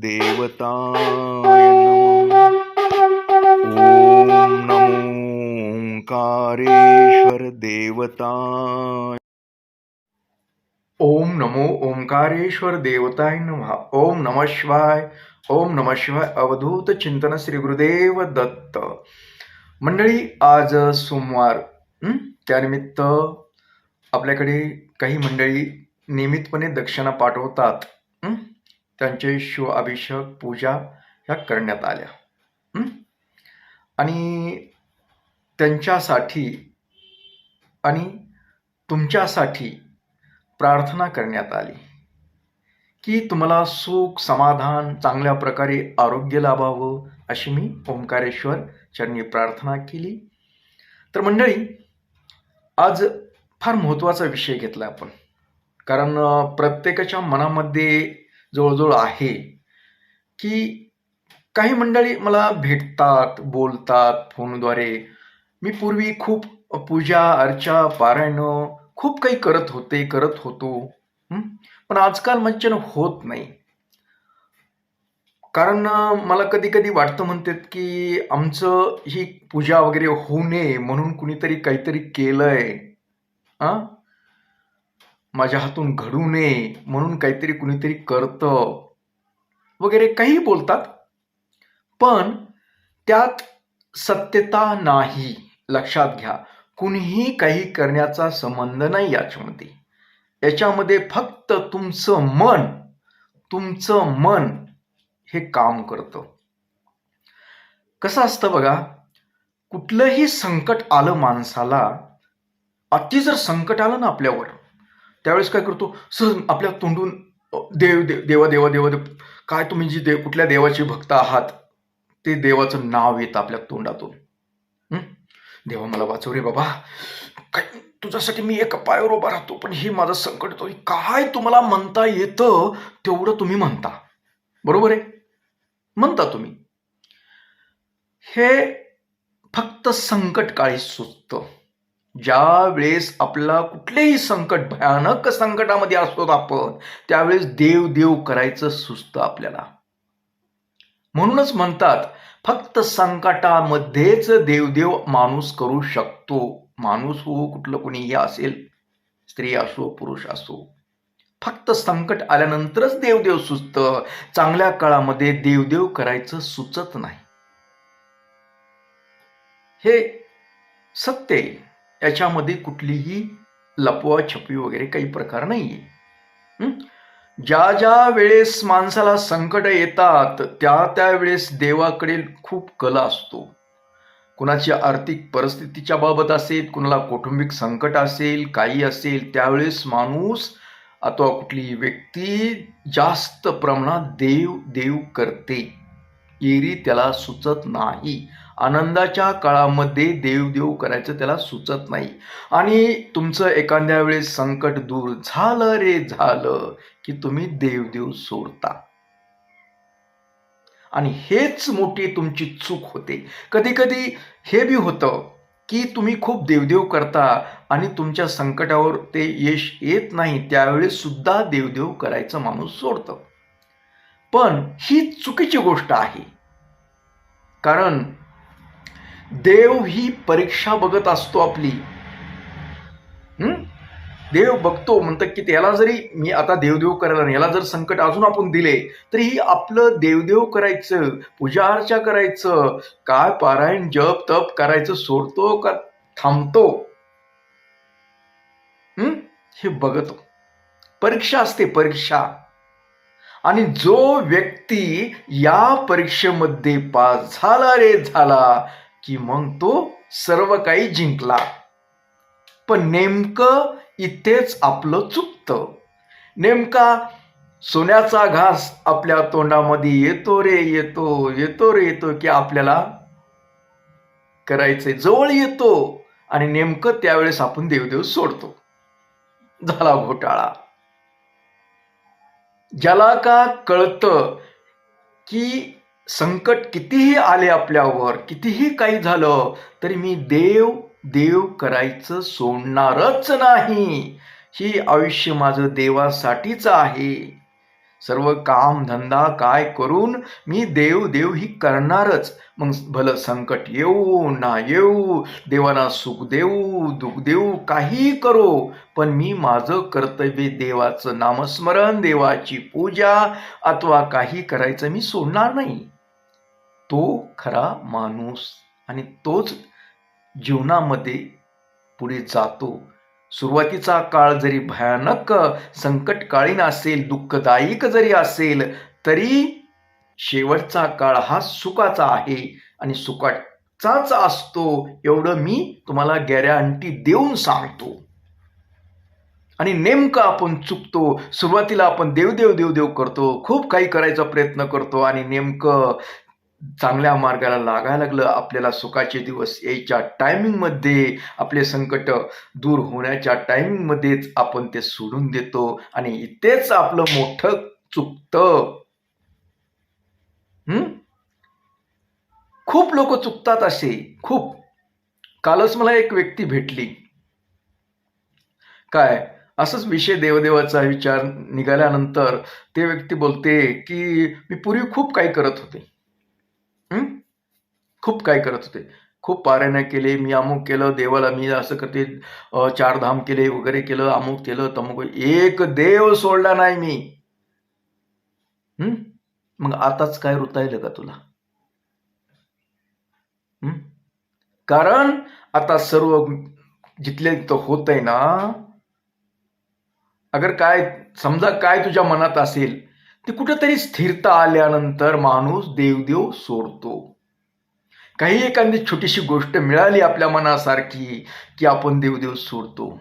देवताय नमः। ॐ नमो ओंकारेश्वर देवताय ओम नमो ओंकारेश्वर देवताय नमः। ओम नम शिवाय। ओम नम शिवाय। अवधूत चिंतन श्री गुरुदेव दत्त। मंडळी आज सोमवार त्यानिमित्त आपल्याकडे काही मंडळी नियमितपणे दक्षिणा पाठवतात त्यांचे शिव अभिषेक पूजा ह्या करण्यात आल्या. आणि त्यांच्यासाठी आणि तुमच्यासाठी प्रार्थना करण्यात आली. की तुम्हाला सुख समाधान चांगल्या प्रकारे आरोग्य लाभावं अशी मी ओंकारेश्वर चरणी प्रार्थना केली. तर मंडळी आज फार महत्त्वाचा विषय घेतला आपण. कारण प्रत्येकाच्या मनामध्ये जवळजवळ आहे की काही मंडळी मला भेटतात बोलतात फोनद्वारे. मी पूर्वी खूप पूजा अर्चा पारायण खूप काही करत होते करत होतो. पण आजकाल मंचन होत नाही. कारण मला कधी कधी वाटतं म्हणतात की आमचं ही पूजा वगैरे होऊ नये म्हणून कुणीतरी काहीतरी केलंय. आ माझ्या हातून घडू नये म्हणून काहीतरी कुणीतरी करतं वगैरे काही बोलतात. पण त्यात सत्यता नाही लक्षात घ्या. कुणीही काही करण्याचा संबंध नाही याच्यामध्ये. याच्यामध्ये फक्त तुमचं मन तुमचं मन हे काम करतं. कसं असतं बघा कुठलंही संकट आलं माणसाला अति जर संकट आलं ना आपल्यावर त्यावेळेस काय करतो? सहज आपल्या तोंडून देव देव देवा देवा देवा देव काय तुम्ही जी देव कुठल्या देवाचे भक्त आहात ते देवाचं नाव येतं आपल्या तोंडातून. देवा मला वाचव रे बाबा. काय तुझ्यासाठी मी एका पायावर उभा राहतो पण हे माझं संकट येतो. काय तुम्हाला म्हणता येतं तेवढं तुम्ही म्हणता. बरोबर आहे? म्हणता तुम्ही. हे फक्त संकट काळी सुचतं. ज्या वेळेस आपला कुठलेही संकट भयानक संकटामध्ये असतो आपण त्यावेळेस देव देव करायचं सुचतं आपल्याला. म्हणूनच म्हणतात फक्त संकटामध्येच देवदेव माणूस करू शकतो. माणूस हो कुठलं कोणीही असेल स्त्री असो पुरुष असो. फक्त संकट आल्यानंतरच देवदेव सुचतं. चांगल्या काळामध्ये देवदेव करायचं सुचत नाही. हे सत्य आहे. याच्यामध्ये कुठलीही लपवाछपी वगैरे काही प्रकार नाही आहे ज्या ज्या वेळेस माणसाला संकट येतात त्या त्या वेळेस देवाकडे खूप कला असतो. कुणाची आर्थिक परिस्थितीच्या बाबत असेल कुणाला कौटुंबिक संकट असेल काही असेल त्यावेळेस माणूस अथवा कुठली व्यक्ती जास्त प्रमाणात देव देव करते. एरी त्याला सुचत नाही. आनंदाच्या काळामध्ये देवदेव करायचं त्याला सुचत नाही. आणि तुमचं एखाद्या वेळेस संकट दूर झालं रे झालं की तुम्ही देवदेव सोडता. आणि हेच मोठी तुमची चूक होते. कधी कधी हे बी होतं की तुम्ही खूप देवदेव करता आणि तुमच्या संकटावर ते यश येत नाही त्यावेळेस सुद्धा देवदेव करायचं माणूस सोडतं. पण ही चुकीची गोष्ट आहे. कारण देव ही परीक्षा बघत असतो आपली. देव बघतो म्हणतात की त्याला जरी मी आता देवदेव करायला नाही, याला जर संकट अजून आपण दिले तरी आपलं देवदेव करायचं पूजा अर्चा करायचं काय पारायण जप तप करायचं सोडतो का थांबतो? हे बघतो. परीक्षा असते परीक्षा. आणि जो व्यक्ती या परीक्षेमध्ये पास झाला रे झाला की मग तो सर्व काही जिंकला. पण नेमकं इथेच आपलं चुकतं. नेमका सोन्याचा घास आपल्या तोंडामध्ये येतो रे येतो येतो रे येतो की आपल्याला करायचंय. जवळ येतो आणि नेमकं त्यावेळेस आपण देवदेव सोडतो. झाला घोटाळा. ज्याला का कळतं की संकट कितीही आले आपल्यावर कितीही काही झालं तरी मी देव देव करायचं सोडणारच नाही. ही आयुष्य माझं देवासाठीच आहे. सर्व काम धंदा काय करून मी देव देव ही करणारच. मग भलं संकट येऊ ना येऊ देवाना सुख देऊ दुःख देऊ काही करो पण मी माझं कर्तव्य देवाचं नामस्मरण देवाची पूजा अथवा काही करायचं मी सोडणार नाही. तो खरा माणूस आणि तोच जीवनामध्ये पुढे जातो. सुरुवातीचा काळ जरी भयानक संकटकालीन असेल दुःखदायक जरी असेल तरी शेवटचा काळ हा सुखाचा आहे आणि सुखाचाच असतो एवढं मी तुम्हाला गॅरंटी देऊन सांगतो. आणि नेमकं आपण चुकतो सुरुवातीला आपण देवदेव देवदेव करतो खूप काही करायचा प्रयत्न करतो आणि नेमकं चांगल्या मार्गाला लागायला लागलं. आपल्याला सुखाचे दिवस यायच्या टायमिंगमध्ये आपले संकट दूर होण्याच्या टायमिंगमध्येच आपण ते सोडून देतो. आणि इथेच आपलं मोठं चुकतं. खूप लोक चुकतात असे. खूप. कालच मला एक व्यक्ती भेटली. काय? असंच विषय देवदेवाचा विचार निघाल्यानंतर ते व्यक्ती बोलते की मी पूर्वी खूप काही करत होते. खूप काय करत होते. खूप पारायण केले मी अमुक केलं देवाला मी असं करते चार धाम केले वगैरे केलं अमुक केलं तमुक एक देव सोडला नाही मी. मग आताच काय रुतायलं का तुला? हम्म कारण आता सर्व जिथले तिथं होत आहे ना अगर काय समजा काय तुझ्या मनात असेल ते कुठंतरी स्थिरता आल्यानंतर माणूस देवदेव सोडतो. काही एखादी छोटीशी गोष्ट मिळाली आपल्या मनासारखी की आपण देवदेव सोडतो.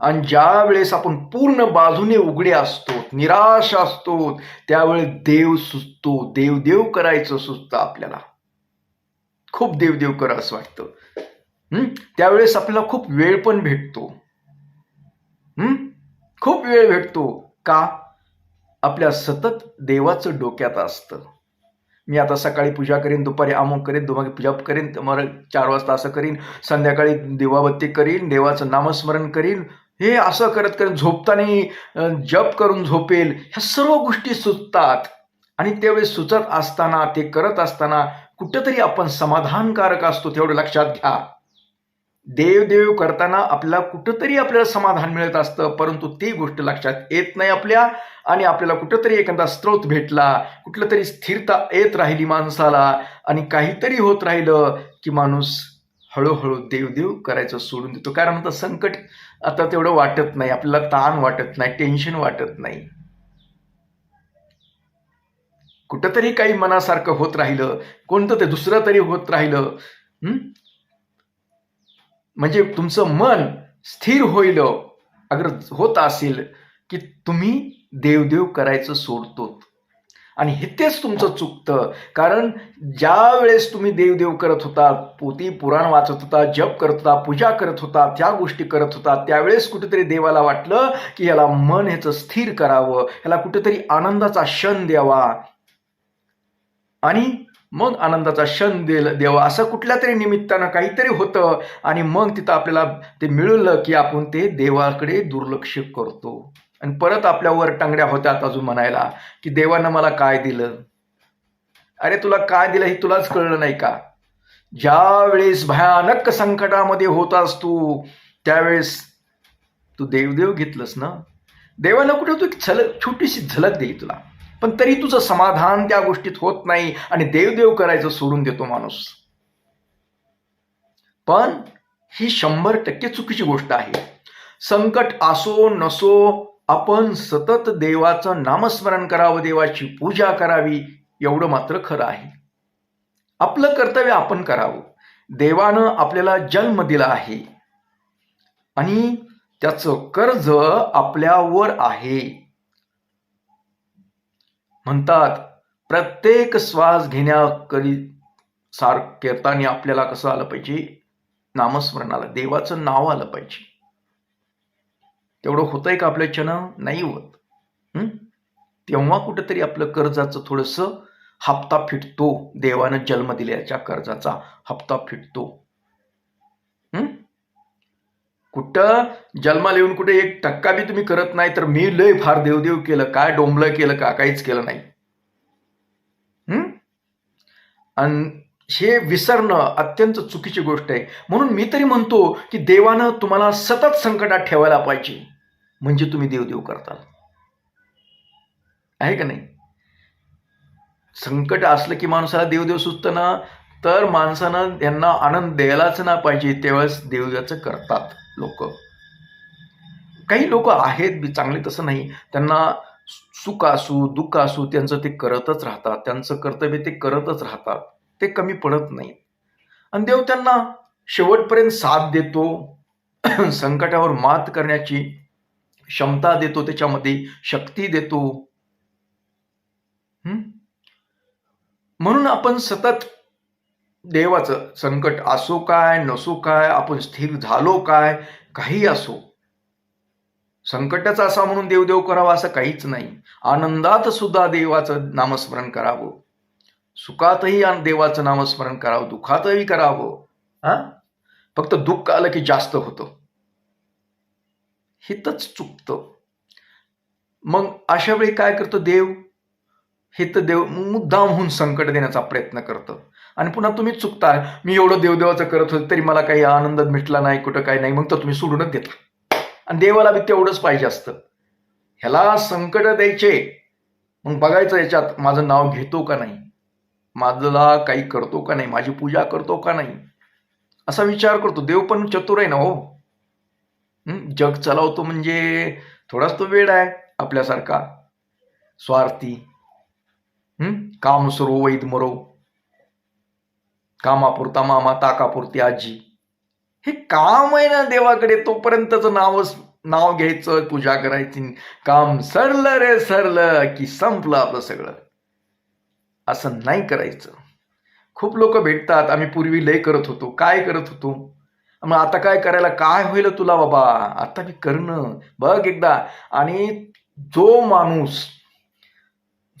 आणि ज्या वेळेस आपण पूर्ण बाजूने उघडे असतो निराश असतो त्यावेळेस देव सुचतो. देवदेव करायचं सुचतं आपल्याला. खूप देवदेव करा असं वाटतं. त्यावेळेस आपल्याला खूप वेळ पण भेटतो. खूप वेळ भेटतो. का? आपल्या सतत देवाचं डोक्यात असतं. मी आता सकाळी पूजा करीन दुपारी अमुक करीन दुपारी पूजा करीन मला चार वाजता असं करीन संध्याकाळी दिवाबत्ती करीन देवाचं नामस्मरण करीन. हे असं करत करत झोपताना जप करून झोपेल ह्या सर्व गोष्टी सुचतात. आणि त्यावेळेस सुचत असताना ते करत असताना कुठंतरी आपण समाधानकारक असतो तेवढं लक्षात घ्या. देव देव करताना आपल्याला कुठंतरी आपल्याला समाधान मिळत असतं परंतु ती गोष्ट लक्षात येत नाही आपल्या आणि आपल्याला कुठंतरी एखादा स्त्रोत भेटला कुठलं तरी स्थिरता येत राहिली माणसाला आणि काहीतरी होत राहिलं की माणूस हळूहळू देवदेव करायचं सोडून देतो. कारण आता संकट आता तेवढं वाटत नाही आपल्याला ताण वाटत नाही टेन्शन वाटत नाही. कुठंतरी काही मनासारखं होत राहिलं कोणतं ते दुसरं तरी होत राहिलं म्हणजे तुमचं मन स्थिर होईल. अगर होत असेल की तुम्ही देवदेव करायचं सोडतो आणि हे तेच तुमचं चुकतं. कारण ज्या वेळेस तुम्ही देवदेव करत होता पोती पुराण वाचत होता जप करत होता पूजा करत होता त्या गोष्टी करत होता त्यावेळेस कुठेतरी देवाला वाटलं की याला मन ह्याचं स्थिर करावं. ह्याला कुठेतरी आनंदाचा क्षण द्यावा. आणि मग आनंदाचा क्षण देल देवा. असं कुठल्या तरी निमित्तानं काहीतरी होतं आणि मग तिथं आपल्याला ते मिळलं की आपण ते देवाकडे दुर्लक्ष करतो. आणि परत आपल्यावर टांगड्या होत्यात अजून म्हणायला की देवानं मला काय दिलं? अरे तुला काय दिलं हे तुलाच कळलं नाही का? ज्या वेळेस भयानक संकटामध्ये होतास तू त्यावेळेस तू देवदेव घेतलंस ना? देवानं कुठे तू छल झलक छोटीशी झलक दिली तुला. पण तरी तुझं समाधान त्या गोष्टीत होत नाही आणि देवदेव करायचं सोडून देतो माणूस. पण ही शंभर टक्के चुकीची गोष्ट आहे. संकट असो नसो आपण सतत देवाचं नामस्मरण करावं देवाची पूजा करावी एवढं मात्र खरं आहे. आपलं कर्तव्य आपण करावं. देवानं आपल्याला जन्म दिला आहे. आणि त्याचं कर्ज आपल्यावर आहे. म्हणतात प्रत्येक श्वास घेण्याकरी सार करताना आपल्याला कसं आलं पाहिजे? नामस्मरण आलं देवाचं नाव आलं पाहिजे. तेवढं होतंय का आपल्याच्यानं नाही होत. तेव्हा कुठेतरी आपलं कर्जाचं थोडंसं हप्ता फिटतो. देवानं जन्म दिल्याच्या कर्जाचा हप्ता फिटतो. कुठं जन्माला येऊन कुठे एक टक्का बी तुम्ही करत नाही तर मी लय फार देवदेव केलं काय डोंबलं केलं का काहीच केलं नाही. आणि हे विसरणं अत्यंत चुकीची गोष्ट आहे. म्हणून मी तरी म्हणतो की देवानं तुम्हाला सतत संकटात ठेवायला पाहिजे. म्हणजे तुम्ही देवदेव करताल. आहे का नाही? संकट असलं की माणसाला देवदेव सुचतं ना तर माणसानं यांना आनंद द्यायलाच ना पाहिजे त्यावेळेस देवजाचं करतात लोक. काही लोक आहेत बी चांगले तसं नाही. त्यांना सुख असू दुःख असू त्यांचं ते करतच राहतात. त्यांचं कर्तव्य ते करतच राहतात. ते कमी पडत नाही. आणि देव त्यांना शेवटपर्यंत साथ देतो संकटावर मात करण्याची क्षमता देतो त्याच्यामध्ये शक्ती देतो. म्हणून आपण सतत देवाचं संकट असो काय नसो काय आपण स्थिर झालो काय काही असो. संकटच असा म्हणून देवदेव करावा असं काहीच नाही. आनंदात सुद्धा देवाचं नामस्मरण करावं. सुखातही देवाचं नामस्मरण करावं दुःखातही करावं. हा? फक्त दुःख आलं की जास्त होतं. हितच चुकतं. मग अशा वेळी काय करतो देव? हित देव मुद्दाम होऊन संकट देण्याचा प्रयत्न करतं. आणि पुन्हा तुम्ही चुकता मी एवढं देवदेवाचं करत होते तरी मला काही आनंद भेटला नाही कुठं काही नाही. मग तर तुम्ही सोडूनच देता. आणि देवाला बी तेवढंच पाहिजे असतं. ह्याला संकट द्यायचे. मग बघायचं याच्यात माझं नाव घेतो का नाही? माझला काही करतो का नाही? माझी पूजा करतो का नाही? असा विचार करतो. देव पण चतुर आहे ना हो. जग चालवतो म्हणजे थोडाच तो वेळ आहे आपल्यासारखा. स्वार्थी. काम सुरो वैद मरो. कामापुरता मामा ताकापुरती आजी. हे काम आहे ना देवाकडे तोपर्यंतच नावच नाव घ्यायचं पूजा करायची. काम सरलं रे सरलं की संपलं आपलं सगळं. असं नाही करायचं. खूप लोक भेटतात आम्ही पूर्वी लय करत होतो. काय करत होतो? मग आता काय करायला काय होईल तुला बाबा? आता मी करणं. बघ एकदा. आणि जो माणूस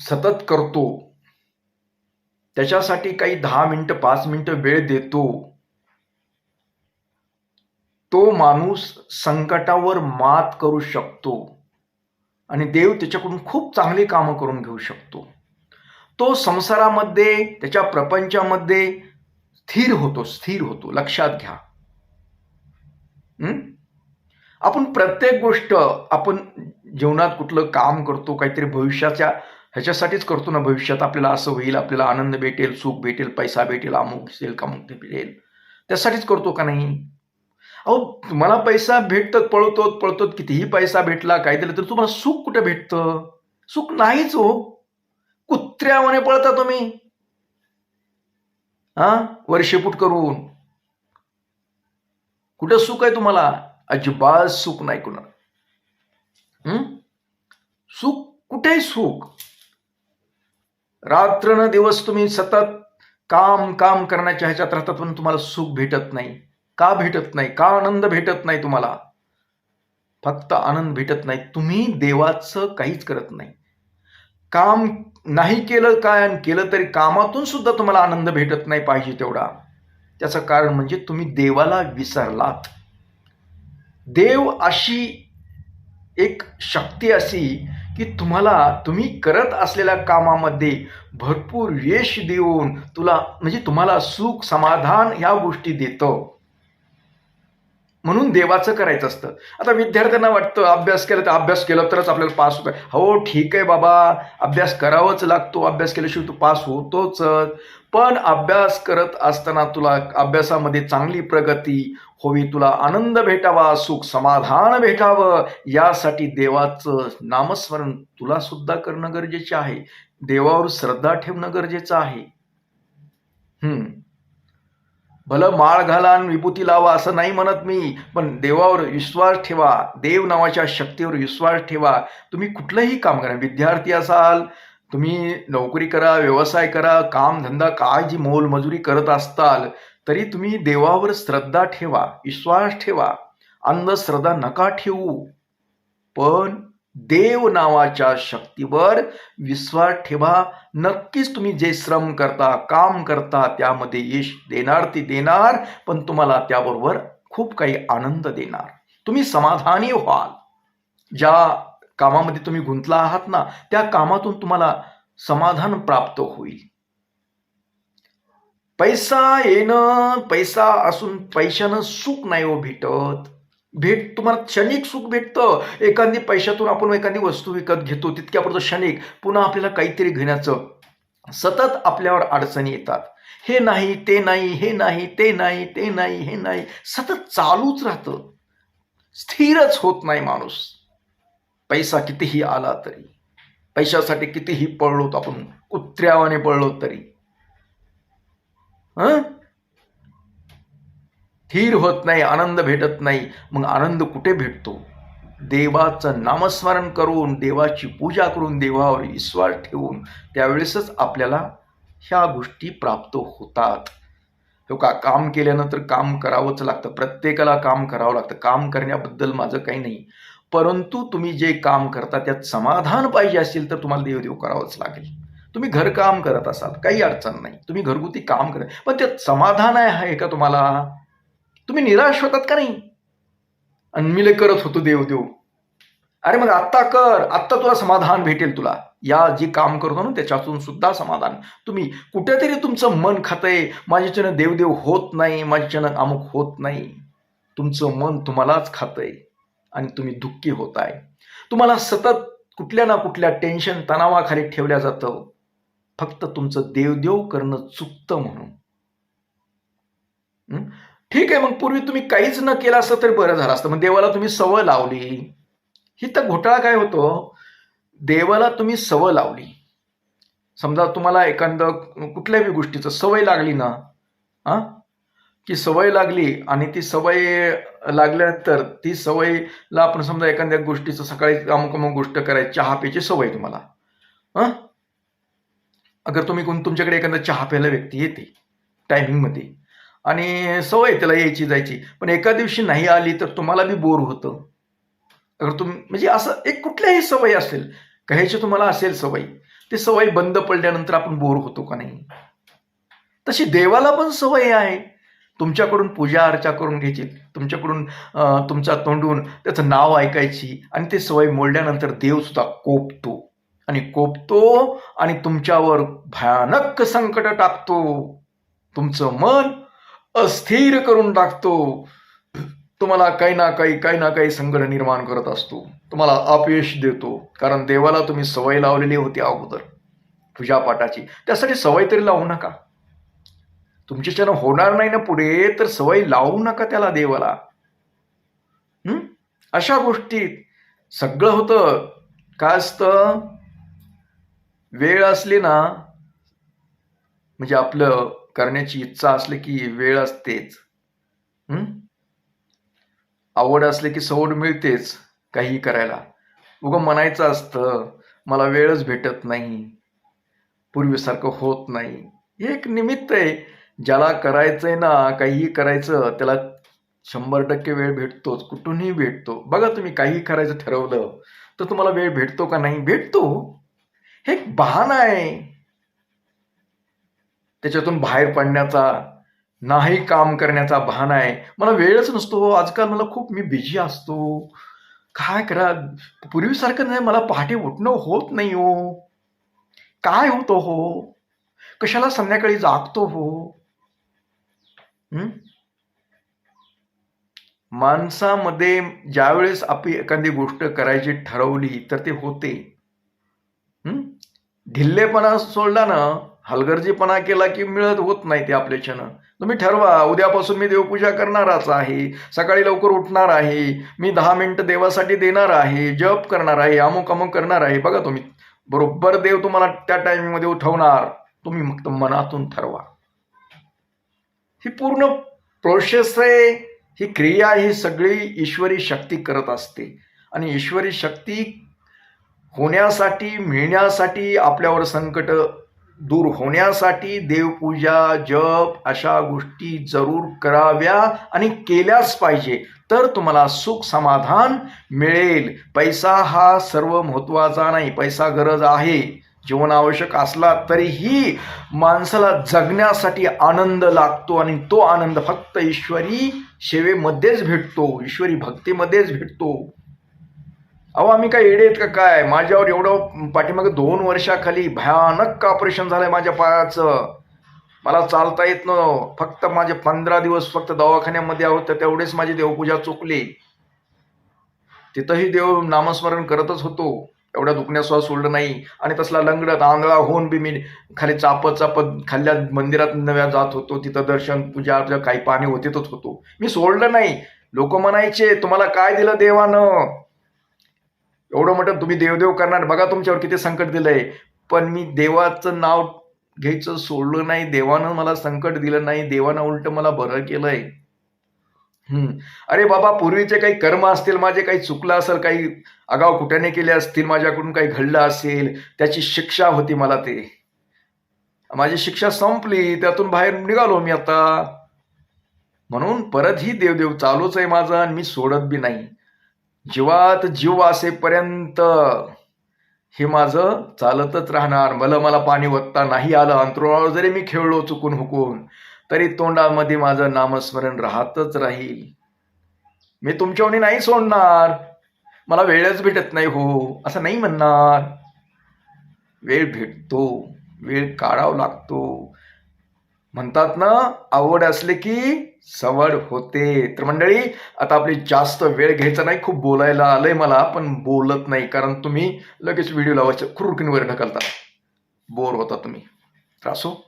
सतत करतो त्याच्यासाठी काही दहा मिनिटं पाच मिनिटं वेळ देतो. तो माणूस संकटावर मात करू शकतो आणि देव त्याच्याकडून खूप चांगली कामं करून घेऊ शकतो. तो संसारामध्ये त्याच्या प्रपंचामध्ये स्थिर होतो स्थिर होतो. लक्षात घ्या. आपण प्रत्येक गोष्ट आपण जीवनात कुठलं काम करतो काहीतरी भविष्याच्या ह्याच्यासाठीच करतो ना भविष्यात. आपल्याला असं होईल आपल्याला आनंद भेटेल सुख भेटेल पैसा भेटेल अमुक दिसेल कामुक भेटेल. त्यासाठीच करतो का नाही? अहो तुम्हाला पैसा भेटतात पळतो पळतो कितीही पैसा भेटला काय दिलं तर तुम्हाला सुख कुठं भेटतं? सुख नाहीच हो. कुत्र्यामध्ये पळता तुम्ही. हा? वर्षेपूट करून. कुठं सुख आहे तुम्हाला? अजिबात सुख नाही कुणाला. सुख कुठेही सुख. रात्र न दिवस तुम्ही सतत काम काम करण्याच्या ह्याच्यात राहतात पण तुम्हाला सुख भेटत नाही. का भेटत नाही? का आनंद भेटत नाही तुम्हाला? फक्त आनंद भेटत नाही. तुम्ही देवाचं काहीच करत नाही. काम नाही केलं काय आणि केलं तरी कामातून सुद्धा तुम्हाला आनंद भेटत नाही पाहिजे तेवढा. त्याचं कारण म्हणजे तुम्ही देवाला विसरलात. देव अशी एक शक्ती अशी की तुम्हाला तुम्ही करत असलेल्या कामामध्ये भरपूर यश देऊन तुला म्हणजे तुम्हाला सुख समाधान ह्या गोष्टी देतो. म्हणून देवाचं करायचं असतं. आता विद्यार्थ्यांना वाटतं अभ्यास केला तर अभ्यास केला तरच आपल्याला पास होत हो ठीक आहे बाबा. अभ्यास करावाच लागतो. अभ्यास केल्याशिवाय तू पास होतोच. पण अभ्यास करत असताना तुला अभ्यासामध्ये चांगली प्रगती होवी तुला आनंद भेटावा सुख समाधान भेटावं. यासाठी देवाचं नामस्मरण तुला सुद्धा करणं गरजेचे आहे. देवावर श्रद्धा ठेवणं गरजेचं आहे. हम्म. भलं माळ घाला आणि विभूती लावा असं नाही म्हणत मी पण देवावर विश्वास ठेवा. देव नावाच्या शक्तीवर विश्वास ठेवा. तुम्ही कुठलंही काम करा. विद्यार्थी असाल तुम्ही नोकरी करा व्यवसाय करा काम धंदा काय जी मोलमजुरी करत असताल तरी तुम्ही देवावर श्रद्धा ठेवा विश्वास ठेवा. अंधश्रद्धा नका ठेवू. पण देव नावाच्या शक्तीवर विश्वास ठेवा. नक्कीच तुम्ही जे श्रम करता काम करता त्यामध्ये यश देणार ती देणार पण तुम्हाला त्याबरोबर खूप काही आनंद देणार. तुम्ही समाधानी व्हाल. ज्या कामामध्ये तुम्ही गुंतला आहात ना त्या कामातून तुम्हाला समाधान प्राप्त होईल. पैसा येणं पैसा असून पैशानं सुख नाही हो भेटत. भेट तुम्हाला क्षणिक सुख भेटतं. एखादी पैशातून आपण एखादी वस्तू विकत घेतो तितक्यापुरतं क्षणिक. पुन्हा आपल्याला काहीतरी घेण्याचं सतत आपल्यावर अडचणी येतात. हे नाही ते नाही हे नाही ते नाही ते नाही हे नाही. सतत चालूच राहतं. स्थिरच होत नाही माणूस. पैसा कितीही आला तरी पैशासाठी कितीही पळलो आपण कुत्र्यावाने पळलो तरी. हं? स्थिर होत नाही आनंद भेटत नाही. मग आनंद कुठे भेटतो? देवाचं नामस्मरण करून देवाची पूजा करून देवावर विश्वास ठेवून त्यावेळेसच आपल्याला ह्या गोष्टी प्राप्त होतात. हो का? काम केल्यानंतर काम करावंच लागतं. प्रत्येकाला काम करावं लागतं. काम करण्याबद्दल माझं काही नाही. परंतु तुम्ही जे काम करता त्यात समाधान पाहिजे असेल तर तुम्हाला देवदेव करावंच लागेल. तुम्ही घरकाम करत असाल काही अडचण नाही. तुम्ही घरगुती काम करा पण त्यात समाधान आहे का तुम्हाला? तुम्ही निराश होतात का नाही? आणि मी करत होतो देवदेव. अरे मग आत्ता कर आत्ता तुला समाधान भेटेल तुला. या जे काम करतो ना त्याच्यातून सुद्धा समाधान. तुम्ही कुठेतरी तुमचं मन खातंय माझ्याच्यानं देवदेव होत नाही माझ्याच्यानं अमुक होत नाही. तुमचं मन तुम्हालाच खातंय. आणि तुम्ही दुःखी होताय. तुम्हाला सतत कुठल्या ना कुठल्या टेन्शन तणावाखाली ठेवल्या जातं. फक्त तुमचं देवदेव करणं चुकतं म्हणून. ठीक आहे मग पूर्वी तुम्ही काहीच न केलं असतं तरी बरं झालं असतं. मग देवाला तुम्ही सवय लावली. ही तर घोटाळा काय होतो? देवाला तुम्ही सवय लावली. समजा तुम्हाला एखादं कुठल्याही गोष्टीचं सवय लागली ना हा? की सवय लागली आणि ती सवय लागल्यानंतर ती सवयला आपण समजा एखाद्या गोष्टीचं सकाळी अमुक अमुक गोष्ट करायची चहा प्यायची सवय तुम्हाला. हां? अगर तुम्ही कोण तुमच्याकडे एखादा चहा प्यायला व्यक्ती येते टायमिंगमध्ये आणि सवय त्याला यायची जायची पण एका दिवशी नाही आली तर तुम्हाला बी बोर होतं. अगर तुम्ही म्हणजे असं एक कुठल्याही सवय असेल काहीची तुम्हाला असेल सवय ती सवय बंद पडल्यानंतर आपण बोर होतो का नाही? तशी देवाला पण सवय आहे. तुमच्याकडून पूजा अर्चा करून घ्यायची तुमच्याकडून तुमचा तुमच्या तोंडून त्याचं नाव ऐकायची आणि ते सवय मोडल्यानंतर देवसुद्धा कोपतो. आणि कोपतो आणि तुमच्यावर भयानक संकट टाकतो. तुमचं मन अस्थिर करून टाकतो. तुम्हाला काही ना काही काही ना काही संकट निर्माण करत असतो. तुम्हाला अपयश देतो. कारण देवाला तुम्ही सवय लावलेली होती अगोदर. पूजापाठाची त्यासाठी सवय तरी लावू नका. तुमच्याच्यानं होणार नाही ना पुढे तर सवय लावू नका त्याला देवाला. अशा गोष्टीत सगळं होतं. काय असतं? वेळ असली ना म्हणजे आपलं करण्याची इच्छा असली की वेळ असतेच. आवड असली की सवड मिळतेच काही करायला. उगं म्हणायचं असतं मला वेळच भेटत नाही. पूर्वीसारखं होत नाही. हे एक निमित्त आहे. ज्याला करायचंय ना काहीही करायचं त्याला शंभर टक्के वेळ भेटतोच कुठूनही भेटतो. बघा तुम्ही काहीही करायचं ठरवलं तर तुम्हाला वेळ भेटतो का नाही? भेटतो. हे एक बहाणा आहे. त्याच्यातून बाहेर पडण्याचा नाही काम करण्याचा बहाणा आहे. मला वेळच नसतो. हो, आजकाल मला खूप मी बिझी असतो. काय करा? पूर्वीसारखं नाही मला पहाटे उठणं होत नाही हो. काय होतो हो? कशाला संध्याकाळी जागतो हो? माणसामध्ये ज्यावेळेस आपली एखादी गोष्ट करायची ठरवली तर ते होते. ढिल्लेपणा सोडला ना हलगर्जीपणा केला की मिळत होत नाही ते आपल्याच्यानं तुम्ही ठरवा उद्यापासून मी देवपूजा करणारच आहे. सकाळी लवकर उठणार आहे. मी दहा मिनिटं देवासाठी देणार आहे. जप करणार आहे अमुक अमुक करणार आहे. बघा तुम्ही बरोबर देव तुम्हाला त्या टायमिंगमध्ये उठवणार. तुम्ही फक्त मनातून ठरवा. ही पूर्ण प्रोसेस आहे. ही क्रिया ही सगळी ईश्वरी शक्ती करत असते. आणि ईश्वरी शक्ती होण्यासाठी मिळण्यासाठी आपल्यावर संकट दूर होण्यासाठी देवपूजा जप अशा गोष्टी जरूर कराव्या आणि केल्याच पाहिजे. तर तुम्हाला सुख समाधान मिळेल. पैसा हा सर्व महत्त्वाचा नाही. पैसा गरज आहे. जीवन आवश्यक असला तरीही माणसाला जगण्यासाठी आनंद लागतो आणि तो आनंद फक्त ईश्वरी सेवेमध्येच भेटतो ईश्वरी भक्तीमध्येच भेटतो. अहो आम्ही काय येडे आहेत का काय? माझ्यावर एवढं पाठीमागे दोन वर्षाखाली भयानक ऑपरेशन झालंय माझ्या पायाचं. मला चालता येत नव्हतं. फक्त माझे पंधरा दिवस फक्त दवाखान्यामध्ये आहोत तर तेवढेच माझी देवपूजा चुकली. तिथंही देव नामस्मरण करतच होतो. एवढ्या दुखण्यासुद्धा सोडलं नाही. आणि तसला लंगडत आंधळा होऊन बी मी खाली चापत चापत खाल्ल्या मंदिरात नव्या जात होतो. तिथं दर्शन पूजा आपल्या काही पाणी होतीतच होतो. मी सोडलं नाही. लोक म्हणायचे तुम्हाला काय दिलं देवानं? एवढं म्हटलं तुम्ही देवदेव करणार. बघा तुमच्यावर किती संकट दिलंय. पण मी देवाचं नाव घ्यायचं सोडलं नाही. देवानं मला संकट दिलं नाही. देवानं उलट मला बरं केलंय. अरे बाबा पूर्वीचे काही कर्म असतील माझे काही चुकलं असेल काही आगाव कुठ्याने केले असतील माझ्याकडून काही घडलं असेल त्याची शिक्षा होती मला ते. माझी शिक्षा संपली त्यातून बाहेर निघालो मी आता. म्हणून परत ही देवदेव चालूच आहे माझा आणि मी सोडत बी नाही. जीवात जीव असेपर्यंत हे माझं चालतच राहणार. मला मला पाणी वत्ता नाही आलं. अंतरुणावर जरी मी खेळलो चुकून हुकून तरी तोंडामध्ये माझं नामस्मरण राहतच राहील. मी तुमच्यावणी नाही सोडणार. मला वेळच भेटत नाही हो असं नाही म्हणणार. वेळ भेटतो वेळ काढावा लागतो. म्हणतात ना आवड असले की सवड होते. तर मंडळी आता आपली जास्त वेळ घ्यायचा नाही खूप बोलायला आलंय मला पण बोलत नाही कारण तुम्ही लगेच व्हिडिओ लावायचं खुरकींवर ढकलता. बोर होता तुम्ही. त्रासो हो.